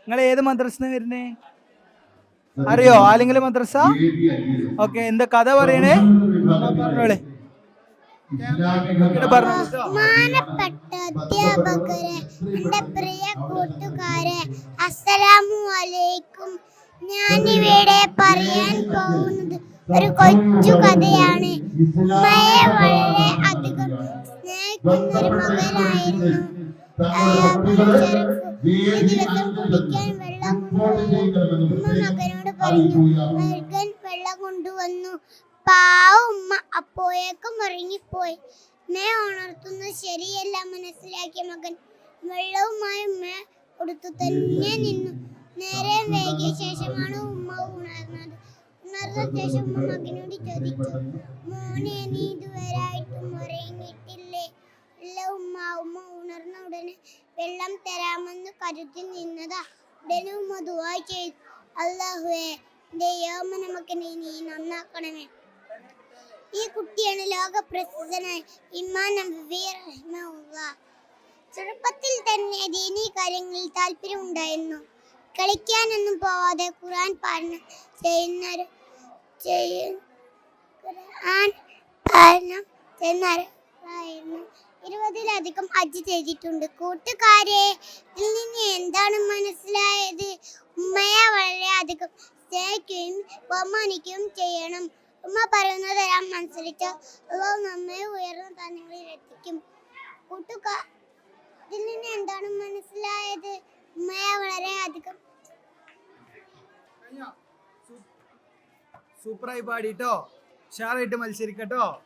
നിങ്ങൾ ഏത് മദ്രസ വരുന്നേ? അറിയോ? ആലെങ്കിലും മദ്രസ ഓക്കെ എന്താ കഥ പറയണേ? പറഞ്ഞോളെ ഇങ്ങട് പറഞ്ഞോളൂ ട്ടോ. ബഹുമാനപ്പെട്ട അധ്യാപകരെ എന്റെ പ്രിയ കൂട്ടുകാരെ അസ്സലാമു അലൈക്കും. ഞാനിവിടെ പറയാൻ പോകുന്നത് ഒരു കൊച്ചു കഥയാണ്. വളരെ അധികം ഒരു കുട്ടികളെ കൊണ്ടുവന്നു ഉറങ്ങിപ്പോയി മേ ഉണർത്തുന്നത് ശരിയല്ല മനസ്സിലാക്കിയ മകൻ വെള്ളവുമായി ഉമ്മ കൊടുത്തു തന്നെ നിന്നു നേരെ വൈകിയ ശേഷമാണ് ഉമ്മ ഉണർന്നത്. ഉണർന്ന ശേഷം മകനോട് ചോദിച്ചു മോനെ നീ ഇതുവരായിട്ടും ഉറങ്ങിയിട്ടില്ലേ? ഇല്ല ഉമ്മ ഉമ്മ ഉണർന്ന ഉടനെ വെള്ളം തരാമെന്ന് കരുതി നിന്നതാ. ഉടനെ ഉമ്മ ദുവാ ചെയ്തു. അല്ലാഹുവേ ദൈവം നമുക്ക് നീ നന്നാക്കണമേ. ഈ കുട്ടിയാണ് ലോക പ്രസിദ്ധനായ ഇമാൻ ചെറുപ്പത്തിൽ തന്നെ ദീനീ കാര്യങ്ങളിൽ താല്പര്യമുണ്ടായിരുന്നു. കളിക്കാനൊന്നും പോവാതെ ഖുർആൻ പാലനം ചെയ്യുന്ന ചെയ്യ- ഖുർആൻ പാലനം ചെയ്യുന്നവരായിരുന്നു. ഇരുപതിലധികം ഹജ്ജ് ചെയ്തിട്ടുണ്ട്. കൂട്ടുകാരെ ഇതിൽ നിന്ന് എന്താണ് മനസ്സിലായത്? ഉമ്മയെ വളരെയധികം സ്നേഹിക്കുകയും ബഹുമാനിക്കുകയും ചെയ്യണം. ഉമ്മ പറയുന്നതെല്ലാം അനുസരിച്ച് അള്ളാഹു നമ്മെ ഉയർന്ന തലങ്ങളിൽ എത്തിക്കും. കൂട്ടുകാർ ഇതിൽ നിന്ന് എന്താണ് മനസ്സിലായത്? ഉമ്മയെ വളരെ അധികം സൂപ്പറായി പാടിട്ടോ? ഷാറായിട്ട് മത്സരിക്കട്ടോ?